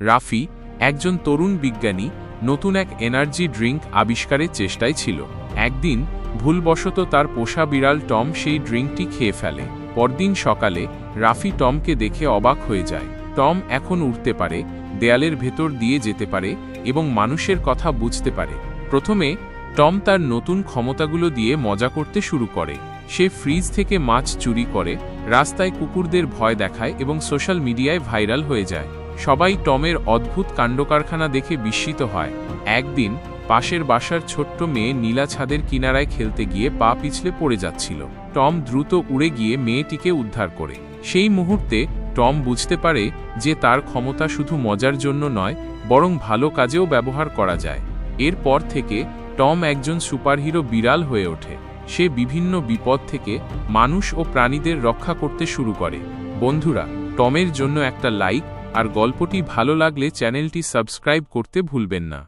রাফি একজন তরুণ বিজ্ঞানী নতুন এক এনার্জি ড্রিঙ্ক আবিষ্কারের চেষ্টায় ছিল। একদিন ভুলবশত তার পোষা বিড়াল টম সেই ড্রিঙ্কটি খেয়ে ফেলে। পরদিন সকালে রাফি টমকে দেখে অবাক হয়ে যায়। টম এখন উঠতে পারে, দেয়ালের ভেতর দিয়ে যেতে পারে এবং মানুষের কথা বুঝতে পারে। প্রথমে টম তার নতুন ক্ষমতাগুলো দিয়ে মজা করতে শুরু করে। সে ফ্রিজ থেকে মাছ চুরি করে, রাস্তায় কুকুরদের ভয় দেখায় এবং সোশ্যাল মিডিয়ায় ভাইরাল হয়ে যায়। সবাই টমের অদ্ভুত কাণ্ডকারখানা দেখে বিস্মিত হয়। একদিন পাশের বাসার ছোট্ট মেয়ে নীলা ছাদের কিনারায় খেলতে গিয়ে পা পিছলে পড়ে যাচ্ছিল। টম দ্রুত উড়ে গিয়ে মেয়েটিকে উদ্ধার করে। সেই মুহূর্তে টম বুঝতে পারে যে তার ক্ষমতা শুধু মজার জন্য নয়, বরং ভালো কাজেও ব্যবহার করা যায়। এরপর থেকে টম একজন সুপারহিরো বিড়াল হয়ে ওঠে। সে বিভিন্ন বিপদ থেকে মানুষ ও প্রাণীদের রক্ষা করতে শুরু করে। বন্ধুরা, টমের জন্য একটা লাইক আর গল্পটি ভালো লাগলে চ্যানেলটি সাবস্ক্রাইব করতে ভুলবেন না।